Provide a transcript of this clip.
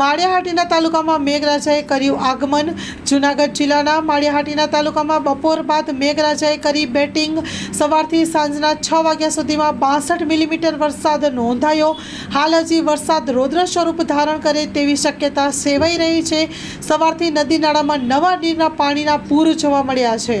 માળિયાહાટીના તાલુકામાં મેઘરાજાએ કર્યું આગમન. જૂનાગઢ જિલ્લાના માળિયાહાટીના તાલુકામાં બપોર બાદ મેઘરાજાએ કરી બેટિંગ. સવારથી સાંજના છ વાગ્યા સુધીમાં બાસઠ મિલીમીટર વરસાદ નોંધાયો. હાલ હજી વરસાદ રૌદ્ર સ્વરૂપ ધારણ કરે તેવી શક્યતા સેવાઈ રહી છે. સવારથી નદી નાળામાં નવા નીરના પાણીના પૂર જોવા મળ્યા છે.